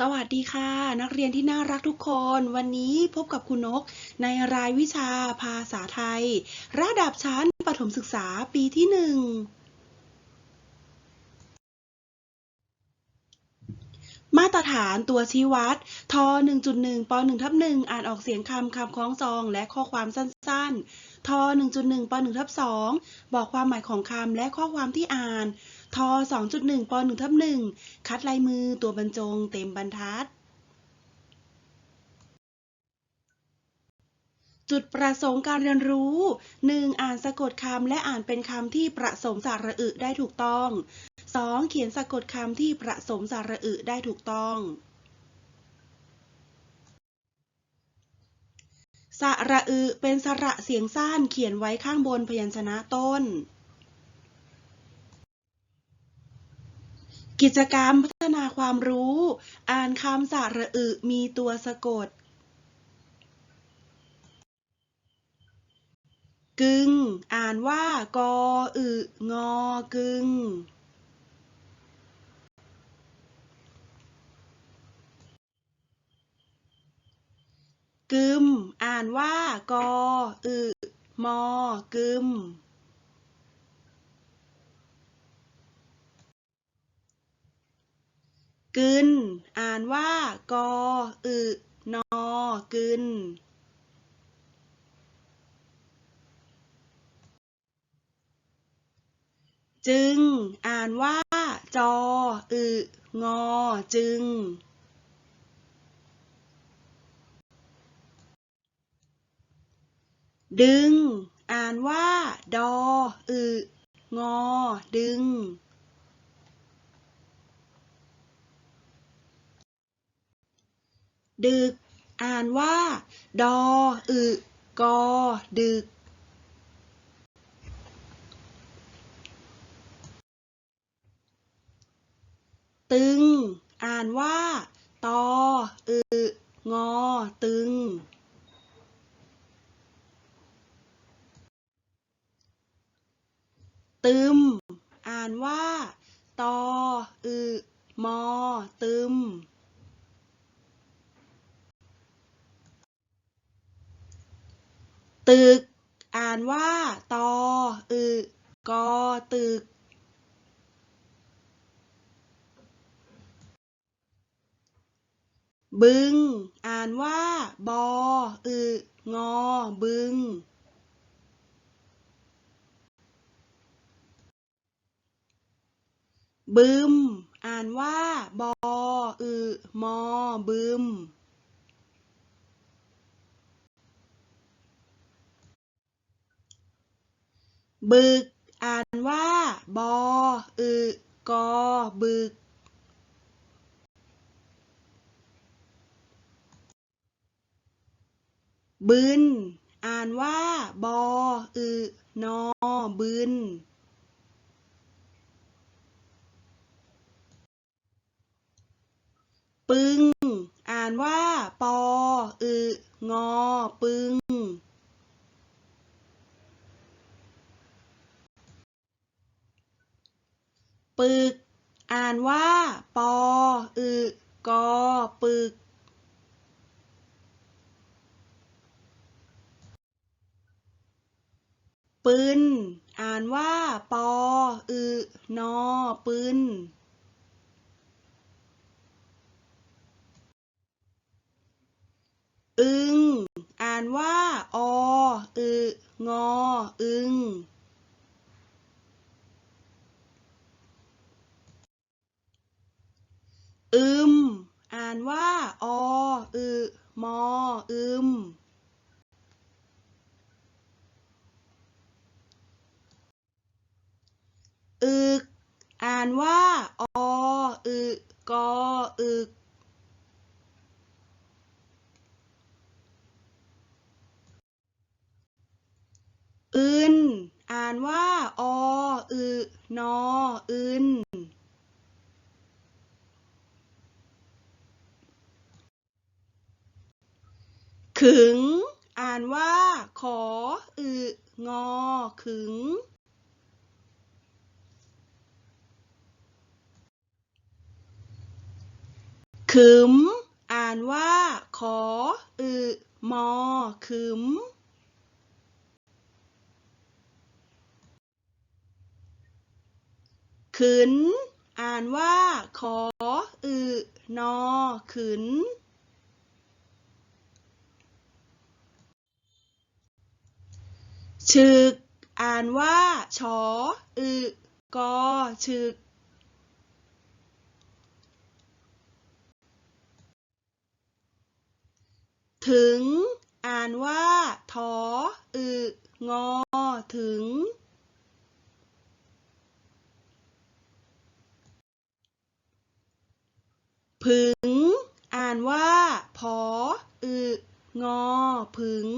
สวัสดีค่ะ นักเรียนที่น่ารักทุกคน วันนี้พบกับคุณนก ในรายวิชาภาษาไทย ระดับชั้นประถมศึกษาปีที่หนึ่งมาตรฐานตัวชี้วัดท 1.1 ป 1 ทับ1อ่านออกเสียงคำคำคล้องจองและข้อความสั้น ๆ ท 1.1 ป 1 ทับ2บอกความหมายของคำและข้อความที่อ่าน ท2.1ป1ทับ1คัดลายมือตัวบรรจงเต็มบรรทัด จุดประสงค์การเรียนรู้ 1. อ่านสะกดคำและอ่านเป็นคำที่ประสมสระอึได้ถูกต้อง 2. เขียนสะกดคำที่ประสมสระอึได้ถูกต้องสระอึเป็นสระเสียงสั้นเขียนไว้ข้างบนพยัญชนะต้น กิจกรรมพัฒนาความรู้ อ่านคำสระอึ มีตัวสะกด กึง อ่านว่ากออึงอกึง กึม อ่านว่ากออึมอกึม กึน อ่านว่ากออึนอกึน จึง อ่านว่า จออึงอ จึง ดึง อ่านว่า ดออึงอ ดึง ดึก อ่านว่า ดอ อึกอ ดึก ตึง อ่านว่า ตอ อึงอ ตึง ตึม อ่านว่า ตอ อึ มอ ตึม ตึก อ่านว่า ตอ อึกอตึก บึง อ่านว่า บอ อึงอ บึง บึม อ่านว่า บอ อึมอ บึม บึก อ่านว่า บอ อึกอ บึก บึน อ่านว่า บอ อึนอ บึน ปึง อ่านว่า ปอ อึงอ ปึง ปึก อ่านว่า ปอ อึกอ ปึกปึนอ่านว่า ปอ อึนอปึนอึง อ่านว่า อ อึงอ อึง อึม อ่านว่า อ อึ มออึม อึก อ่านว่า ออึกออึก อึน อ่านว่า ออึนออึน ขึง อ่านว่า ขออึงอ ขึง ขึม อ่านว่า ขออึมอ ขึมขืนอ่านว่า ขออึนอขืน ฉึก อ่านว่า ชอ อึกอฉึก ถึง อ่านว่าถออึงอ ถึง ผึง อ่านว่าผออึงอ ผึง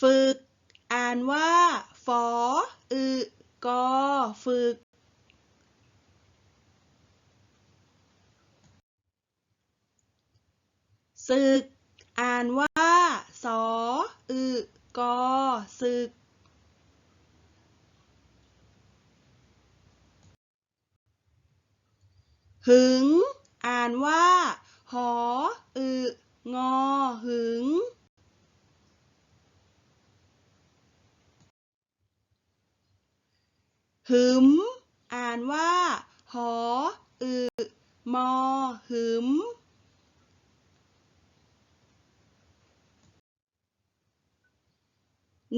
ฝึก อ่านว่า ฝอ อึกอ ฝึก ศึก อ่านว่า สอ อึกอ ศึก หึง อ่านว่า หอ อึ งอ หึง หึม อ่านว่า หอ อึมอ หึม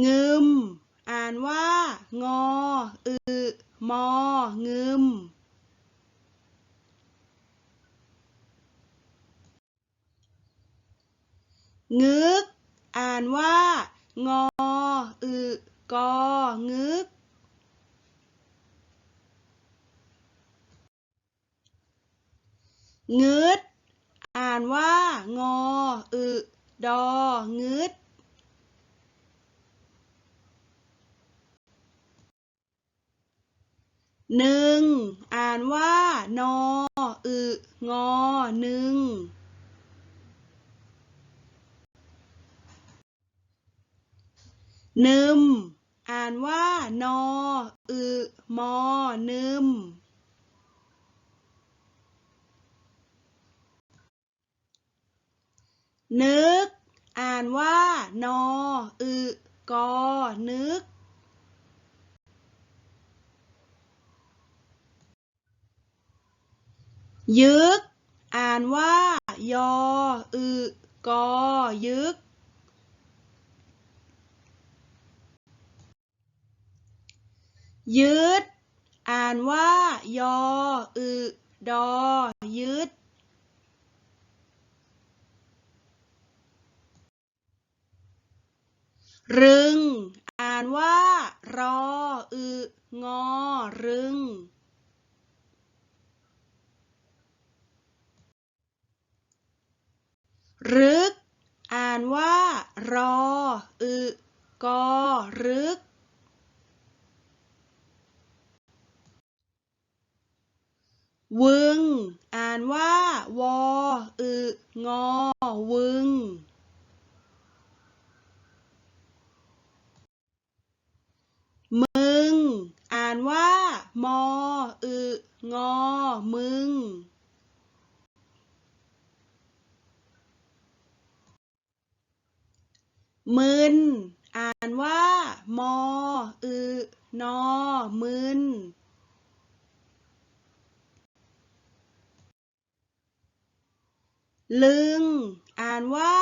งึม อ่านว่า งอ อึมอ งึม งึก อ่านว่า งอ อึกอ งึก งึดอ่านว่า งอ อึดองึดหนึ่ง อ่านว่า นอ อึ งอหนึ่งนึม อ่านว่า นอ อึ มอนึม นึก อ่านว่า นอ อึกอ นึก ยึก อ่านว่า ยอ อึกอ ยึกยึดอ่านว่า ยอ อึ ดอยึด รึง อ่านว่า รอ อึงอ รึง รึก อ่านว่า รอ อึกอรึก วึง อ่านว่า วออึงอวึง มึง อ่านว่า มออึงอมึง มึน อ่านว่า มอ อึนอ มึน ลึง อ่านว่า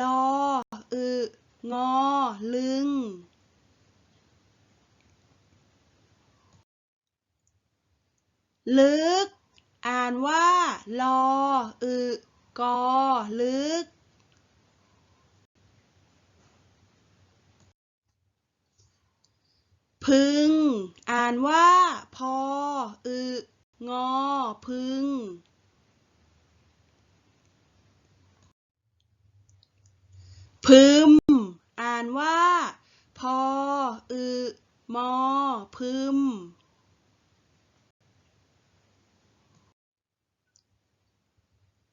ลอ อึ งอ ลึง ลึก อ่านว่า ลอ อึ กอ ลึก พึง อ่านว่า พอ อึงอ พึง พึม อ่านว่า พอ อึมอ พึม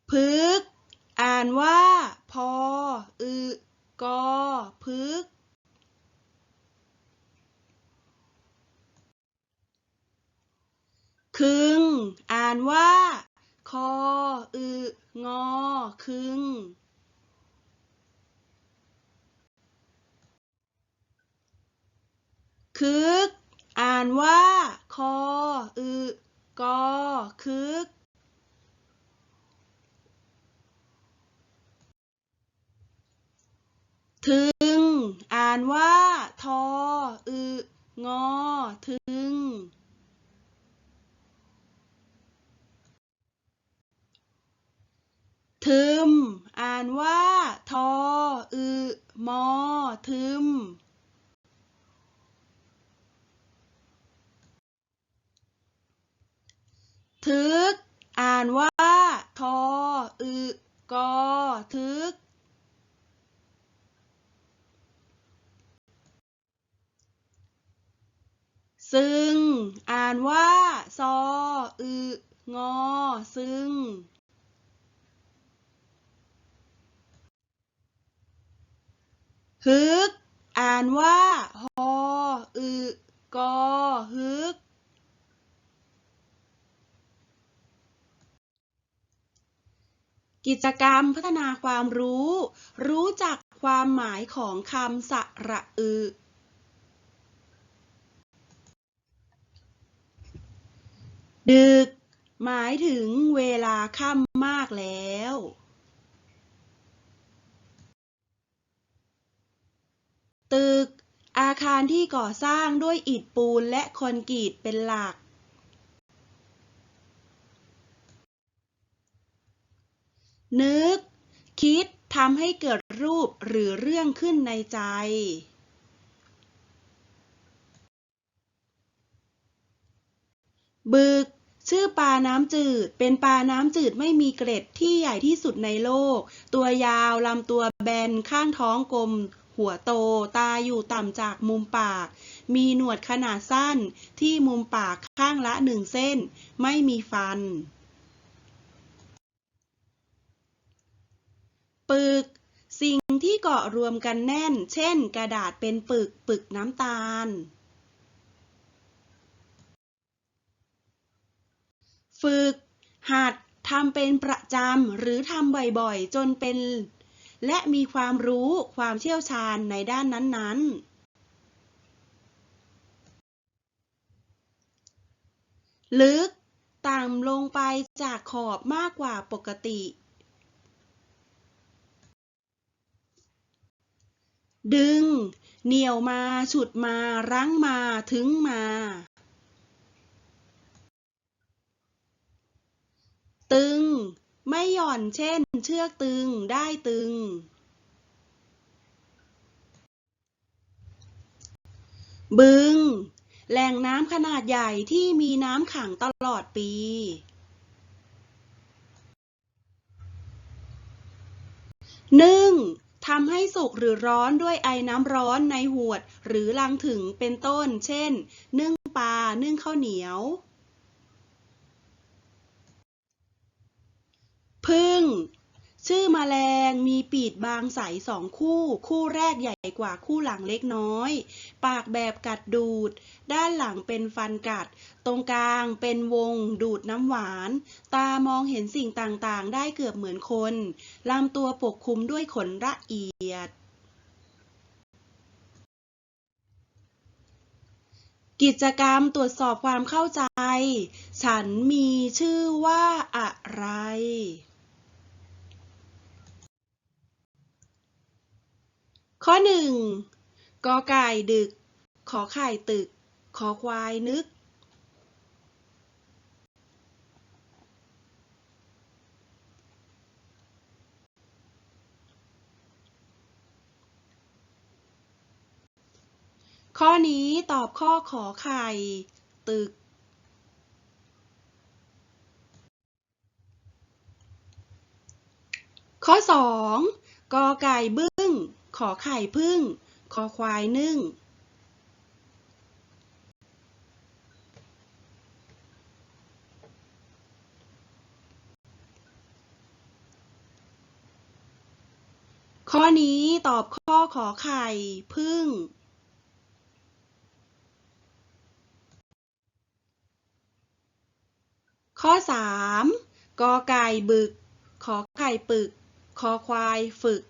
พึก อ่านว่า พอ อึกอ พึก คึง อ่านว่า คอ อึ งอ คึง คึก อ่านว่า คอ อึ กอ คึก ถึง อ่านว่า ทอ อึ งอ ถึง ทึม อ่านว่า ทอ อึ มอ ทึม ทึก อ่านว่า ทอ อึกอ ทึก ซึ่ง อ่านว่า ซอ อึ งอ ซึ่งฮึก อ่านว่า ฮอ อึ กอฮึก กิจกรรมพัฒนาความรู้ รู้จักความหมายของคำสระอึดึก หมายถึงเวลาค่ำมากแล้ว ตึก อาคารที่ก่อสร้างด้วยอิฐปูนและคอนกรีตเป็นหลัก นึก คิดทำให้เกิดรูปหรือเรื่องขึ้นในใจ บึก ชื่อปลาน้ำจืด เป็นปลาน้ำจืดไม่มีเกล็ดที่ใหญ่ที่สุดในโลก ตัวยาวลำตัวแบนข้างท้องกลม หัวโต ตาอยู่ต่ำจากมุมปาก มีหนวดขนาดสั้นที่มุมปากข้างละหนึ่งเส้น ไม่มีฟัน ปึก สิ่งที่เกาะรวมกันแน่น เช่น กระดาษเป็นปึก ปึกน้ำตาล ฝึก หัดทำเป็นประจำหรือทำบ่อยๆ จนเป็น และมีความรู้ความเชี่ยวชาญในด้านนั้นๆลึก ต่ำลงไปจากขอบมากกว่าปกติ ดึง เหนี่ยวมา ฉุดมา รั้งมา ถึงมา ตึง ไม่หย่อนเช่น เชือกตึง ได้ตึง บึง แหล่งน้ำขนาดใหญ่ที่มีน้ำขังตลอดปี นึ่ง ทำให้สุกหรือร้อนด้วยไอน้ำร้อนในหวด หรือลังถึงเป็นต้น เช่น นึ่งปลา นึ่งข้าวเหนียว พึ่ง ชื่อมแมลงมีปีกบางใสสองคู่ คู่แรกใหญ่กว่าคู่หลังเล็กน้อย ปากแบบกัดดูด ด้านหลังเป็นฟันกัด ตรงกลางเป็นวงดูดน้ำหวาน ตามองเห็นสิ่งต่างๆ ได้เกือบเหมือนคนลำตัวปกคลุมด้วยขนละเอียด กิจกรรมตรวจสอบความเข้าใจ ฉันมีชื่อว่าอะไร ข้อหนึ่งกอไก่ดึก ขอไข่ตึก ขอควายนึก ข้อนี้ตอบข้อขอไข่ ตึก ข้อสองกอไก่บึ้ ขอไข่พึ่ง คอควายนึ่ง ข้อนี้ตอบข้อขอไข่พึ่งข้อ 3 กอไก่บึก ขอไข่ปึก คอควายฝึก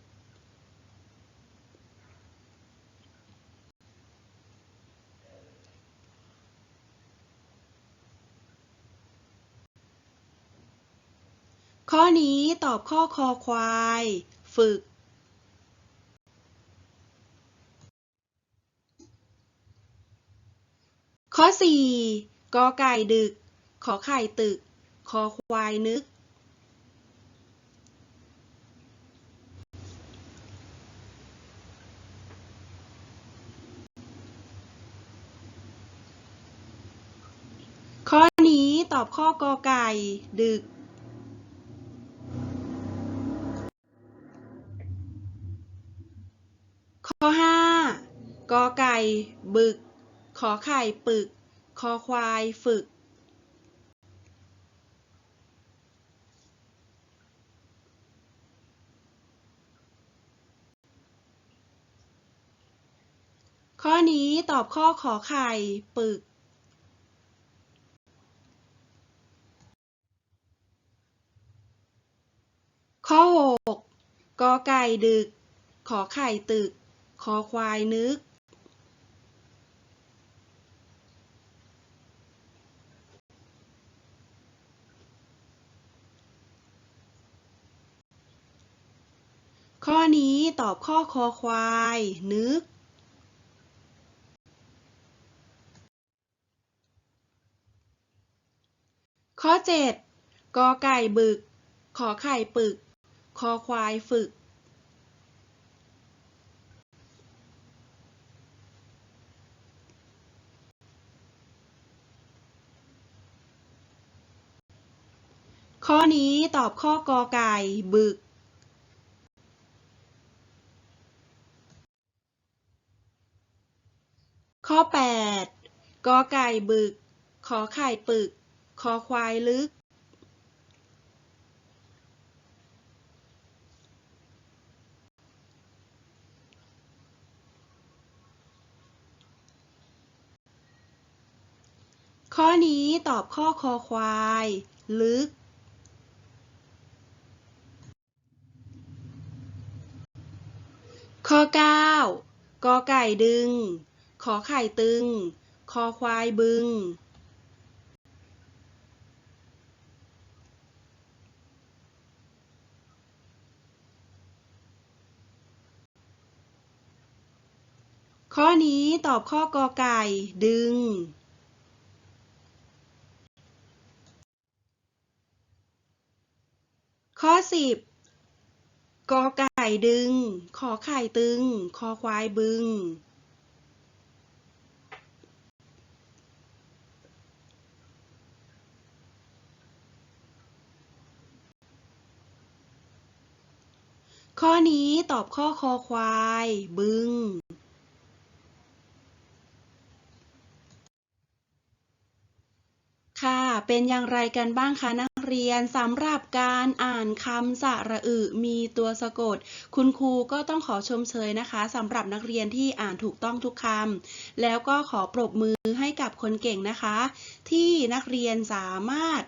ข้อนี้ตอบข้อคอควาย ฝึก ข้อ 4 กอไก่ดึก ขอไข่ตึก คอควายนึก ข้อนี้ตอบข้อกอไก่ดึก ข้อ 5กอไก่บึก ขอไข่ปึก คอควายฝึก ข้อนี้ตอบข้อขอไข่ปึกข้อ 6 กอไก่ดึก ขอไข่ตึก คอควายนึก ข้อนี้ตอบข้อคอควายนึก ข้อ 7กอไก่บึก ขอไข่ปึก คอควายฝึก ข้อนี้ตอบข้อกอไก่บึก ข้อ 8 กอไก่บึก ขอไข่ปึก คอควายลึก ข้อนี้ตอบข้อคอควาย ลึก ข้อ 9 กอไก่ดึง ขอไข่ตึง คอควายบึง ข้อนี้ตอบข้อกอไก่ดึง ข้อ 10กอไก่ ดึง ขอไข่ตึง คอควายบึง ข้อนี้ตอบข้อคอควาย บึง ค่ะ เป็นอย่างไรกันบ้างคะนัก เรียนสำหรับการอ่านคำสระอึมีตัวสะกด คุณครูก็ต้องขอชมเชยนะคะสำหรับนักเรียนที่อ่านถูกต้องทุกคำแล้วก็ขอปรบมือให้กับคนเก่งนะคะ ที่นักเรียนสามารถ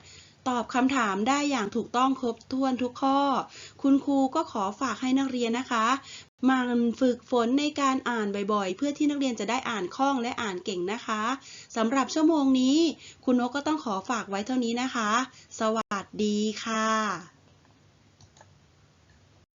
ตอบคำถามได้อย่างถูกต้องครบถ้วนทุกข้อ คุณครูก็ขอฝากให้นักเรียนนะคะมันฝึกฝนในการอ่านบ่อยๆ เพื่อที่นักเรียนจะได้อ่านคล่องและอ่านเก่งนะคะสำหรับชั่วโมงนี้ คุณนกก็ต้องขอฝากไว้เท่านี้นะคะ สวัสดีค่ะ